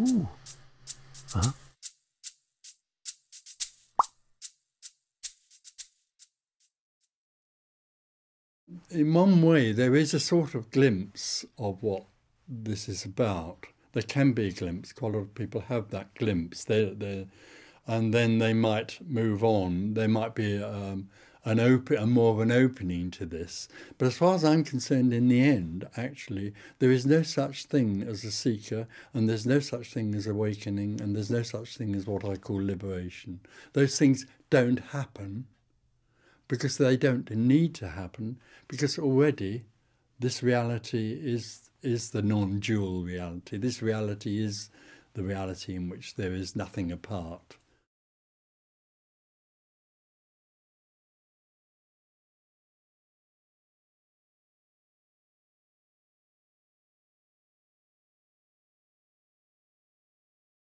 Ooh. Uh-huh. In one way, there is a sort of glimpse of what this is about. There can be a glimpse. Quite a lot of people have that glimpse. They, they, and then they might move on. There might be um, an open, a more of an opening to this. But as far as I'm concerned, in the end, actually, there is no such thing as a seeker, and there's no such thing as awakening, and there's no such thing as what I call liberation. Those things don't happen because they don't need to happen, because already this reality is is the non-dual reality. This reality is the reality in which there is nothing apart.